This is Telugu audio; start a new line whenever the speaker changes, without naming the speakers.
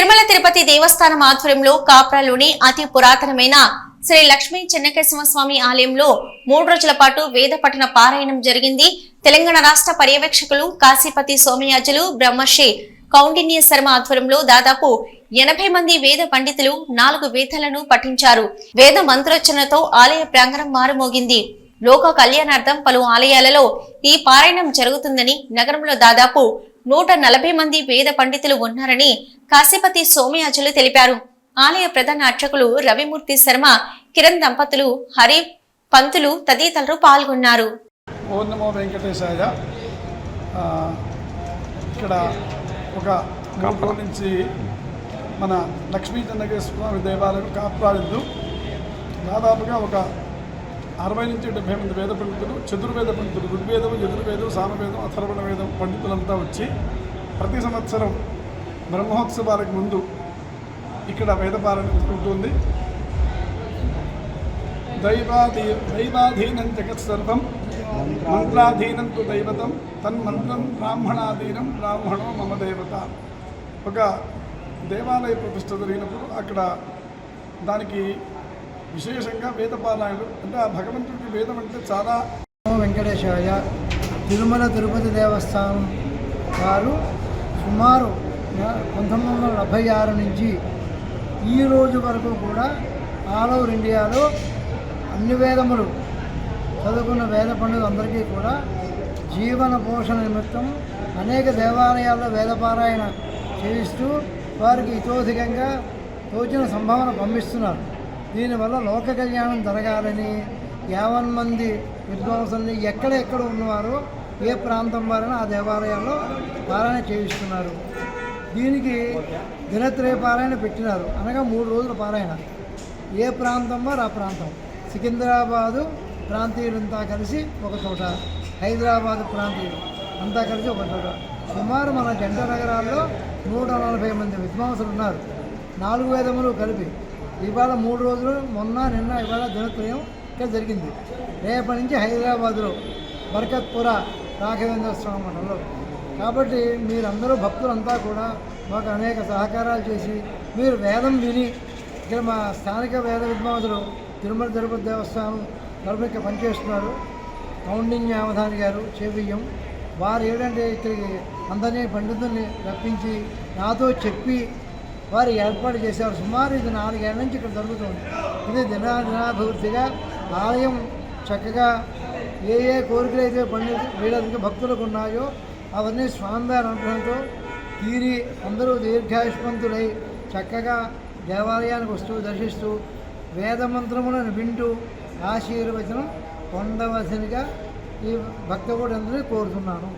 తిరుమల తిరుపతి దేవస్థానం ఆధ్వర్యంలో కాప్రాలోని అతి పురాతనమైన శ్రీ లక్ష్మీ చెన్నకేశవ స్వామి ఆలయంలో మూడు రోజుల పాటు వేద పఠన పారాయణం జరిగింది. తెలంగాణ రాష్ట్ర పర్యవేక్షకులు కాశీపతి సోమయాజులు బ్రహ్మశ్రీ కౌండిన్య శర్మ ఆధ్వర్యంలో దాదాపు ఎనభై మంది వేద పండితులు నాలుగు వేదాలను పఠించారు. వేద మంత్రోచ్చరణతో ఆలయ ప్రాంగణం మారుమోగింది. లోక కళ్యాణార్థం పలు ఆలయాలలో ఈ పారాయణం జరుగుతుందని నగరంలో దాదాపు నూట నలభై మంది వేద పండితులు ఉన్నారని కాశీపతి సోమయాజులు తెలిపారు. ఆలయ ప్రధాన అర్చకులు రవిమూర్తి శర్మ కిరణ్ దంపతులు హరి పంతులు తదితరులు పాల్గొన్నారు.
ఇక్కడ ఒక మూడు నుంచి మన లక్ష్మీ చెన్నకేశ్వర స్వామి దేవాలయం కాపాడిందు దాదాపుగా ఒక అరవై నుంచి డెబ్బై మంది వేద పండితులు చతుర్వేద పండితులు ఋగ్వేదం యజుర్వేదం సామవేదం అథర్వణ వేదం పండితులంతా వచ్చి ప్రతి సంవత్సరం బ్రహ్మోత్సవాలకు ముందు ఇక్కడ వేదపాలన ఉంటుంది దైవాధీ దైవాధీనం జగత్ సర్వం మంత్రాధీనం తు దైవతం తన్మంత్రం బ్రాహ్మణాధీనం బ్రాహ్మణో మమ దేవత. ఒక దేవాలయ ప్రతిష్ట జరిగినప్పుడు అక్కడ దానికి విశేషంగా వేదపారాయణలు. అంటే ఆ భగవంతుడికి వేదం అంటే చాలా
వెంకటేశాయ తిరుమల తిరుపతి దేవస్థానం వారు సుమారు పంతొమ్మిది వందల డెబ్భై ఆరు నుంచి ఈ రోజు వరకు కూడా ఆల్ ఓవర్ ఇండియాలో అన్ని వేదములు చదువుకున్న వేద అందరికీ కూడా జీవన పోషణ నిమిత్తం అనేక దేవాలయాల్లో వేదపారాయణ చేయిస్తూ వారికి ఇతోధికంగా తోచిన సంభావన పంపిస్తున్నారు. దీనివల్ల లోక కళ్యాణం జరగాలని యావన్ మంది విద్వాంసుల్ని ఎక్కడెక్కడ ఉన్నవారో ఏ ప్రాంతం వారైనా ఆ దేవాలయాల్లో పారాయణ చేయిస్తున్నారు. దీనికి దినత్రయ పారాయణ పెట్టినారు. అనగా మూడు రోజుల పారాయణ. ఏ ప్రాంతం వారు ఆ ప్రాంతం. సికింద్రాబాదు ప్రాంతీయులంతా కలిసి ఒక చోట హైదరాబాద్ ప్రాంతీయులు అంతా కలిసి ఒక చోట. సుమారు మన జంట నగరాల్లో నూట నలభై మంది విద్వాంసులు ఉన్నారు నాలుగు వేదములు కలిపి ఇవాళ మూడు రోజులు మొన్న నిన్న ఇవాళ దినత్రయం ఇక్కడ జరిగింది. రేపటి నుంచి హైదరాబాద్లో బర్కత్పుర రాఘవేంద్ర స్వామి మండలంలో. కాబట్టి మీరందరూ భక్తులంతా కూడా మాకు అనేక సహకారాలు చేసి మీరు వేదం విని ఇక్కడ మా స్థానిక వేద విద్వాంసులు తిరుమల తిరుపతి దేవస్థానం తరఫున ఇక్కడ పనిచేస్తున్నారు. కౌండిన్య అవధాని గారు చేవియ్యం. వారు ఏంటంటే ఇక్కడికి అందరినీ పండితుల్ని రప్పించి నాతో చెప్పి వారు ఏర్పాటు చేశారు సుమారు ఇది నాలుగేళ్ళ నుంచి ఇక్కడ జరుగుతుంది. ఇది దినాభివృద్ధిగా ఆలయం చక్కగా ఏ ఏ కోరికలు అయితే పండి వీళ్ళకి భక్తులకు ఉన్నాయో అవన్నీ స్వామివారి అనుగ్రహంతో తీరి అందరూ దీర్ఘాయుష్మంతులై చక్కగా దేవాలయానికి వస్తూ దర్శిస్తూ వేదమంత్రములను వింటూ ఆశీర్వచనం పొందవలసినగా ఈ భక్తకోటి అందరినీ కోరుతున్నాను.